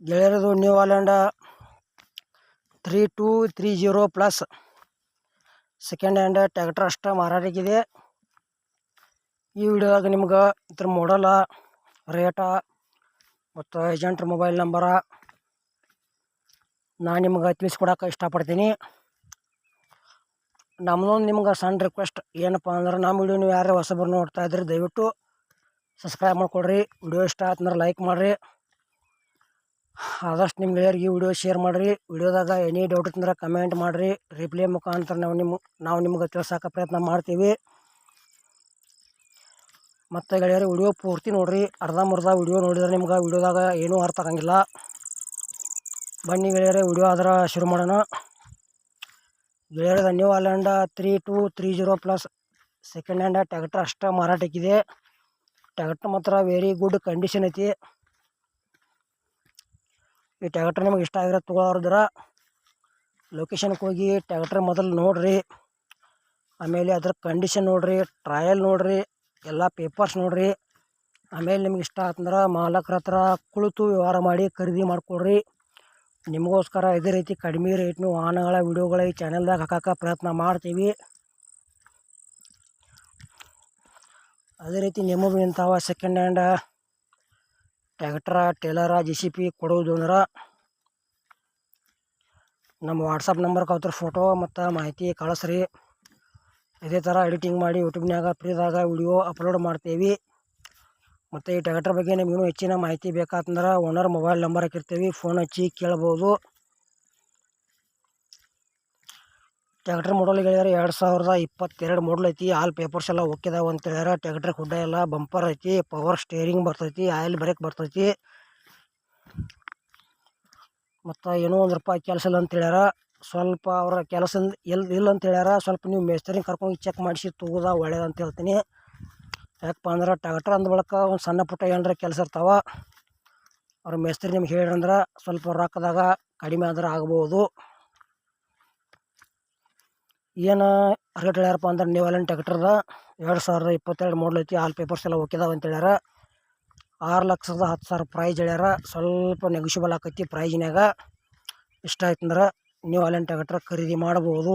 New Holland three two three zero plus second hand tractor ಅಷ್ಟೇ ಮಾರಾಟಕ್ಕಿದೆ ಈ ವಿಡಿಯೋದಾಗ ನಿಮ್ಗೆ ಇದ್ರ ಮಾಡಲ ರೇಟ ಮತ್ತು ಏಜೆಂಟ್ರ ಮೊಬೈಲ್ ನಂಬರ ನಾನು ನಿಮ್ಗೆ ತಿಳಿಸ್ಕೊಡಕ್ಕೆ ಇಷ್ಟಪಡ್ತೀನಿ. ನಮ್ಮದೊಂದು ನಿಮ್ಗೆ ಸಣ್ಣ ರಿಕ್ವೆಸ್ಟ್ ಏನಪ್ಪ ಅಂದ್ರೆ ನಮ್ಮ ವಿಡಿಯೋ ನೀವು ಯಾರೇ ಹೊಸಬರು ನೋಡ್ತಾ ಇದ್ರಿ ದಯವಿಟ್ಟು ಸಬ್ಸ್ಕ್ರೈಬ್ ಮಾಡಿಕೊಡ್ರಿ. ವಿಡಿಯೋ ಇಷ್ಟ ಆತಂದ್ರೆ ಲೈಕ್ ಮಾಡಿರಿ. ಆದಷ್ಟು ನಿಮ್ಮ ಗೆಳೆಯರಿಗೆ ವಿಡಿಯೋ ಶೇರ್ ಮಾಡಿರಿ. ವಿಡಿಯೋದಾಗ ಎನಿ ಡೌಟ್ ಇತ್ತಂದ್ರೆ ಕಮೆಂಟ್ ಮಾಡಿರಿ. ರಿಪ್ಲೈ ಮುಖಾಂತರ ನಾವು ನಿಮ್ಮ ನಾವು ನಿಮ್ಗೆ ತಿಳ್ಸೋಕೆ ಪ್ರಯತ್ನ ಮಾಡ್ತೀವಿ. ಮತ್ತು ಗೆಳೆಯರು, ವಿಡಿಯೋ ಪೂರ್ತಿ ನೋಡಿರಿ. ಮುರ್ಧ ವಿಡಿಯೋ ನೋಡಿದ್ರೆ ನಿಮ್ಗೆ ವಿಡಿಯೋದಾಗ ಏನೂ ಅರ್ಥ ಆಗಂಗಿಲ್ಲ. ಬನ್ನಿ ಗೆಳೆಯರೇ, ವಿಡಿಯೋ ಆದ್ರೆ ಶುರು ಮಾಡೋಣ. ಗೆಳೆಯರದ new Holland three two three zero plus second hand tractor ಅಷ್ಟೇ ಮಾರಾಟಕ್ಕಿದೆ ಟ್ಯಾಕ್ಟರ್ ಮಾತ್ರ ವೆರಿ ಗುಡ್ ಕಂಡೀಷನ್ ಐತಿ. ಈ ಟ್ಯಾಕ್ಟ್ರ್ ನಿಮಗೆ ಇಷ್ಟ ಆಗಿರೋ ತೊಗೊಳೋದ್ರ ಲೊಕೇಶನ್ಗೆ ಹೋಗಿ ಟ್ಯಾಕ್ಟ್ರ್ ಮೊದಲು ನೋಡಿರಿ. ಆಮೇಲೆ ಅದ್ರ ಕಂಡೀಷನ್ ನೋಡಿರಿ ಟ್ರಯಲ್ ನೋಡಿರಿ, ಎಲ್ಲ ಪೇಪರ್ಸ್ ನೋಡಿರಿ. ಆಮೇಲೆ ನಿಮ್ಗೆ ಇಷ್ಟ ಆತಂದ್ರೆ ಮಾಲಕ್ರ ಹತ್ರ ಕುಳಿತು ವ್ಯವಹಾರ ಮಾಡಿ ಖರೀದಿ ಮಾಡಿಕೊಡ್ರಿ ನಿಮಗೋಸ್ಕರ ಇದೇ ರೀತಿ ಕಡಿಮೆ ರೇಟ್ನು ವಾಹನಗಳ ವಿಡಿಯೋಗಳ ಈ ಚಾನೆಲ್ದಾಗ ಹಾಕೋಕೆ ಪ್ರಯತ್ನ ಮಾಡ್ತೀವಿ. ಅದೇ ರೀತಿ ನಿಮಗೂ ಇಂಥವ ಸೆಕೆಂಡ್ ಹ್ಯಾಂಡ್ ಟ್ಯಾಕ್ಟ್ರ ಟೇಲರ ಜೆ ಸಿ ಪಿ ಕೊಡೋದು ಅಂದ್ರೆ ನಮ್ಮ ವಾಟ್ಸಪ್ ನಂಬರ್ ಅವ್ರ ಫೋಟೋ ಮತ್ತು ಮಾಹಿತಿ ಕಳಿಸ್ರಿ. ಇದೇ ಥರ ಎಡಿಟಿಂಗ್ ಮಾಡಿ ಯೂಟ್ಯೂಬ್ನಾಗ ಫ್ರೀದಾಗ ವಿಡಿಯೋ ಅಪ್ಲೋಡ್ ಮಾಡ್ತೀವಿ. ಮತ್ತು ಈ ಟ್ಯಾಕ್ಟರ್ ಬಗ್ಗೆ ನಿಮ್ಗೆ ಹೆಚ್ಚಿನ ಮಾಹಿತಿ ಬೇಕಾತಂದ್ರೆ ಓನರ್ ಮೊಬೈಲ್ ನಂಬರ್ ಹಾಕಿರ್ತೀವಿ. ಫೋನ್ ಹಚ್ಚಿ ಕೇಳ್ಬೋದು. ಟ್ಯಾಕ್ಟರ್ ಮಾಡಲ್ ಹೇಳ್ಯಾರ, ಎರಡು ಸಾವಿರದ ಇಪ್ಪತ್ತೆರಡು ಮಾಡಲ್ ಐತಿ ಆಲ್ ಪೇಪರ್ಸ್ ಎಲ್ಲ ಓಕೆದಾವ ಅಂತ ಹೇಳ್ಯಾರ. ಟ್ಯಾಕ್ಟ್ರ್ ಹುಡ್ಡ ಎಲ್ಲ ಬಂಪರ್ ಐತಿ ಪವರ್ ಸ್ಟೇರಿಂಗ್ ಬರ್ತೈತಿ ಆಯಿಲ್ ಬ್ರೇಕ್ ಬರ್ತೈತಿ. ಮತ್ತು ಏನೋ ಒಂದು ರೂಪಾಯಿ ಕೆಲಸ ಇಲ್ಲ ಅಂತ ಹೇಳ್ಯಾರ. ಸ್ವಲ್ಪ ಅವರ ಕೆಲಸ ಎಲ್ಲಿ ಇಲ್ಲ ಅಂತ ಹೇಳ್ಯಾರ. ಸ್ವಲ್ಪ ನೀವು ಮೇಸ್ತ್ರಿನ ಕರ್ಕೊಂಡು ಚೆಕ್ ಮಾಡಿಸಿ ತಗೋದ ಒಳ್ಳೇದು ಅಂತ ಹೇಳ್ತೀನಿ. ಯಾಕಪ್ಪ ಅಂದ್ರೆ ಟ್ಯಾಕ್ಟ್ರ್ ಅಂದ ಬಳಕ ಒಂದು ಸಣ್ಣ ಪುಟ್ಟ ಏನಾರ ಕೆಲಸ ಇರ್ತಾವ. ಅವ್ರ ಮೇಸ್ತ್ರಿ ನಿಮ್ಗೆ ಹೇಳ್ರಂದ್ರೆ ಸ್ವಲ್ಪ ರೊಕ್ಕದಾಗ ಕಡಿಮೆ ಆದ್ರೆ ಆಗ್ಬೋದು. ಏನು ರೇಟ್ ಹೇಳ್ಯಾರಪ್ಪ ಅಂದ್ರೆ ನ್ಯೂವಾಲೆಂಟ್ ಟ್ಯಾಕ್ಟರ್ದ ಎರಡು ಸಾವಿರದ ಇಪ್ಪತ್ತೆರಡು ಮಾಡಲ್ ಐತಿ ಆಲ್ ಪೇಪರ್ಸ್ ಎಲ್ಲ ಓಕೆದಾವ ಅಂತ ಹೇಳ್ಯಾರ. ಆರು ಲಕ್ಷದ ಹತ್ತು ಸಾವಿರ ಪ್ರೈಜ್ ಹೇಳ್ಯಾರ. ಸ್ವಲ್ಪ ನೆಗೋಷಿಯಬಲ್ ಆಕೈತಿ ಪ್ರೈಜ್ನಾಗ ಇಷ್ಟ ಆಯ್ತಂದ್ರೆ ನ್ಯೂ ಅಲ್ಲಿನ ಟ್ಯಾಕ್ಟರ್ ಖರೀದಿ ಮಾಡ್ಬೋದು.